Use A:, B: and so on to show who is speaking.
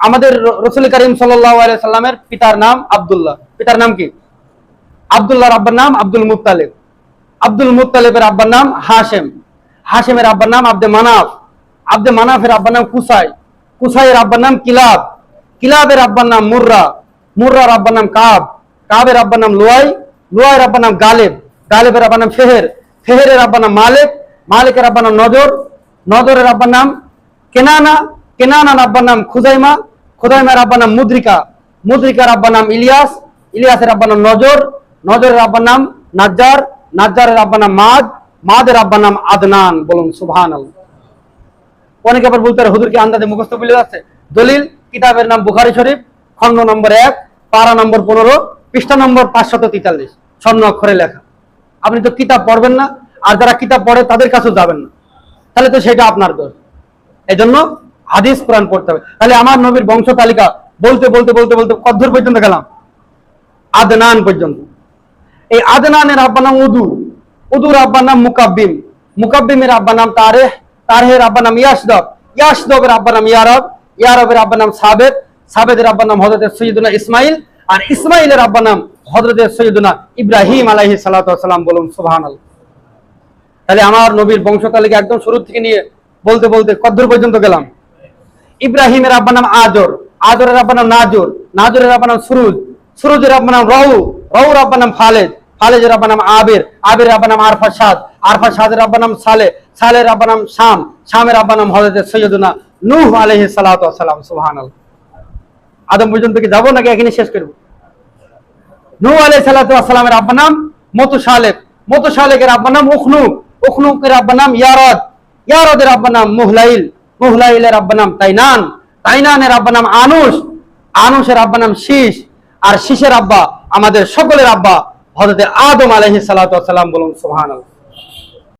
A: আমাদের রসুল করিম সাল্লামের পিতার নাম আব্দুল্লাহ পিতার নাম কি আব্দুল্লাহর আব্বার নাম আব্দুল মুত্তালিব আব্দুল মুত্তালিবের আব্বার নাম হাশেম হাশেমের আব্বার নাম আব্দে মানাফ আব্দে মানাফের আব্বার নাম কুসাই কুসাইয়ের আব্বার নাম কিলাব কিলাবের আব্বার নাম মুর্রা মুর্রার আব্বার নাম কাব কাবের আব্বার নাম লুয়াই লুয়াইয়ের আব্বার নাম গালেব গালেবের আব্বার নাম ফেহের ফেহেরের আব্বার নাম মালিক মালিকের আব্বার নাম নজর নজরের আব্বার নাম কেনানা কেনানার আব্বার নাম খুজাইমা, খুজাইমার আব্বার নাম মুদ্রিকা। মুদ্রিকার আব্বার নাম ইলিয়াস, ইলিয়াসের আব্বার নাম নজর, নজরের আব্বার নাম নাজ্জার, নাজ্জারের আব্বার নাম মাদ, মাদের আব্বার নাম আদনান বলুন সুবহান অনেকে আবার বলতে পারে হুজুর কি আন্দাজে মুখস্থ বলে যাচ্ছে। দলিল, কিতাবের নাম বুখারি শরীফ, খণ্ড নম্বর এক, পারা নম্বর পনেরো, পৃষ্ঠা নম্বর পাঁচশত তেতাল্লিশ, স্বর্ণ অক্ষরে লেখা। আপনি তো কিতাব পড়বেন না, আর যারা কিতাব পড়ে তাদের কাছেও যাবেন না। তাহলে তো সেটা আপনার দোষ। এই জন্য হাদিস কোরআন পড়তে হবে। তাহলে আমার নবীর বংশ তালিকা বলতে বলতে বলতে বলতে কদ্দূর পর্যন্ত গেলাম। আদনান পর্যন্ত। এই আদনানের আব্বার নাম উদু। উদুর আব্বার নাম মুকাব্বিম। মুকাব্বিমের আব্বার নাম তারেহ। তারেহের আব্বার নাম ইয়াসদব। ইয়াসদবের আব্বার নাম ইয়ারব। ইয়ারবের আব্বার নাম সাবেদ। সাবেদের আব্বার নাম হজরত সৈয়দুনা ইসমাইল। আর ইসমাইলের আব্বার নাম হজরত সৈয়দুনা ইব্রাহিম আলাহি সালাম বলুন সুবহান তাহলে আমার নবীর বংশ তালিকা একদম শুরু থেকে নিয়ে বলতে বলতে কদ্দূর পর্যন্ত গেলাম। ইব্রাহিমের আব্বার নাম আজর আজরের আব্বার নাম নাজর নাজরের আব্বার নাম সুরুজ সুরুজের আব্বার নাম রহু রহুর আব্বার নাম খালেদ খালেজের আব্বার নাম আবির আবির আব্বার নাম আরফা সাদ আরফা সাদের আব্বার নাম সালে সালের আব্বার নাম শাম শামের আব্বার নাম হজরত সৈয়দুনা নূহ আলহি সালাম সুবহান আদম পর্যন্ত কি যাব নাকি এখানে শেষ করব নূহ আলহ সালাতামের আব্বার নাম মতু সালেক মতু সালেকের আব্বার নাম উখনুক উখনুকের আব্বার নাম ইয়ারদ ইয়ারদের আব্বার নাম মুহলাইল মুহলাইলের আব্বার নাম তাইনান। তাইনানের আব্বার নাম আনুষের আব্বানাম শীষ। আর শীষের আব্বা আমাদের সকলের আব্বা হজরত আদম আলহি সালাম বলুন, সুবহানাল্লাহ।